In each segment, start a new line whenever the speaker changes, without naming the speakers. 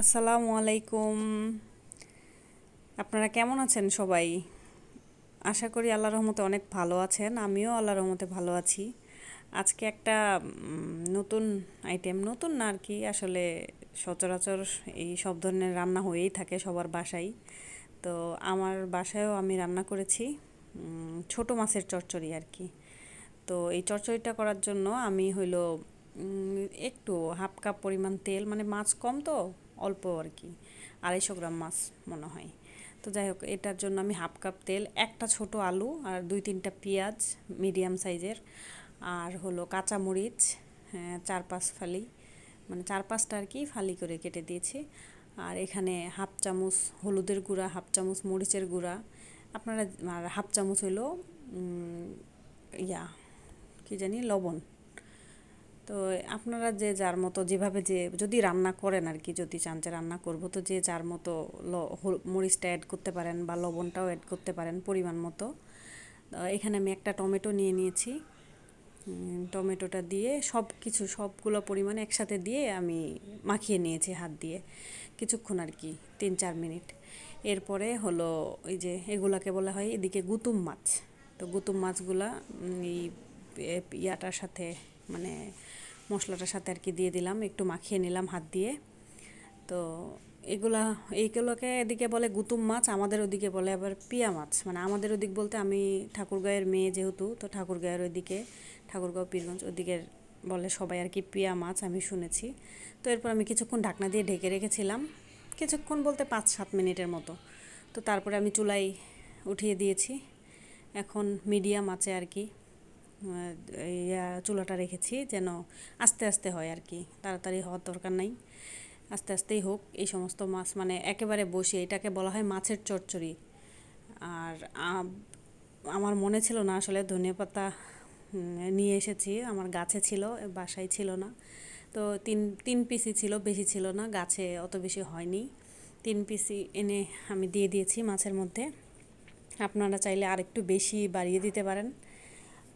আসসালামু আলাইকুম। আপনারা কেমন আছেন সবাই? আশা করি আল্লাহর রহমতে অনেক ভালো আছেন, আমিও আল্লাহর রহমতে ভালো আছি। আজকে একটা নতুন আইটেম নতুন না আর কি, আসলে সচরাচর এই সব ধরনের রান্না হয়েই থাকে সবার বাসায়। তো আমার বাসায়ও আমি রান্না করেছি ছোট মাছের চচ্চড়ি আর কি। তো এই চচ্চড়িটা করার জন্য আমি হইল একটু হাফ কাপ পরিমাণ তেল মানে মাছ কম তো অল্প আর কি আড়াইশো গ্রাম মাছ মনে হয়। তো যাই হোক এটার জন্য আমি হাফ কাপ তেল একটা ছোট আলু আর দুই তিনটা পেঁয়াজ মিডিয়াম সাইজের আর হলো কাঁচামরিচ হ্যাঁ, চার পাঁচ ফালি মানে চার পাঁচটা আর কি ফালি করে কেটে দিয়েছি। আর এখানে হাফ চামচ হলুদের গুঁড়া হাফ চামচ মরিচের গুঁড়া আপনারা আর হাফ চামচ হলো ইয়া কি জানি লবণ। তো আপনারা যে যার মতো যেভাবে যে, যদি রান্না করেন আর কি, যদি চান যে রান্না করব, তো যে যার মতো ল- মরিচটা অ্যাড করতে পারেন বা লবণটাও অ্যাড করতে পারেন পরিমাণ মতো। এখানে আমি একটা টমেটো নিয়ে নিয়েছি। টমেটোটা দিয়ে সব কিছু, সবগুলো পরিমাণে একসাথে দিয়ে আমি মাখিয়ে নিয়েছি হাত দিয়ে কিছুক্ষণ আর কি, তিন চার মিনিট। এরপরে হলো ওই যে এগুলাকে বলা হয় এদিকে গুতুম মাছ। তো গুতুম মাছগুলা এই ইয়াটার সাথে মানে মশলাটার সাথে আর কি দিয়ে দিলাম, একটু মাখিয়ে নিলাম হাত দিয়ে। তো এগুলা, এইগুলোকে এদিকে বলে গুতুম মাছ, আমাদের ওদিকে বলে আবার পিয়া মাছ। মানে আমাদের ওদিক বলতে আমি ঠাকুরগাঁয়ের মেয়ে যেহেতু, তো ঠাকুরগাঁয়ের ওইদিকে, ঠাকুরগাঁও, পীরগঞ্জ ওদিকের বলে সবাই আর কি পিয়া মাছ আমি শুনেছি। তো এরপর আমি কিছুক্ষণ ঢাকনা দিয়ে ঢেকে রেখেছিলাম, কিছুক্ষণ বলতে পাঁচ সাত মিনিটের মতো। তো তারপরে আমি চুলাই উঠিয়ে দিয়েছি। এখন মিডিয়াম আছে আর কি। চুলাটা রেখেছি যেন আস্তে আস্তে হয় আর কি, তাড়াতাড়ি হওয়ার দরকার নাই। আস্তে আস্তেই হোক, এই সমস্ত মাছ মানে একেবারে বসিয়ে, এটাকে বলা হয় মাছের চচ্চড়ি। আর আমার মনে ছিল না আসলে ধনিয়া পাতা নিয়ে এসেছি, আমার গাছে ছিল, বাসায় ছিল না। তো তিন তিন পিসি ছিল, বেশি ছিল না, গাছে অত বেশি হয়নি। তিন পিসি এনে আমি দিয়ে দিয়েছি মাছের মধ্যে। আপনারা চাইলে আর একটু বেশি বাড়িয়ে দিতে পারেন।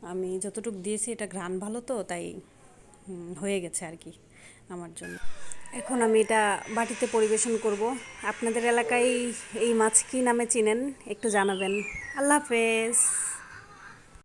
আমি যতটুকু দিয়েছি, এটা ঘ্রাণ ভালো তো, তাই হয়ে গেছে আর কি আমার জন্য। এখন আমি এটা বাটিতে পরিবেশন করব। আপনাদের এলাকায় এই মাছ কী নামে চিনেন? একটু জানাবেন। আল্লাহ হাফেজ।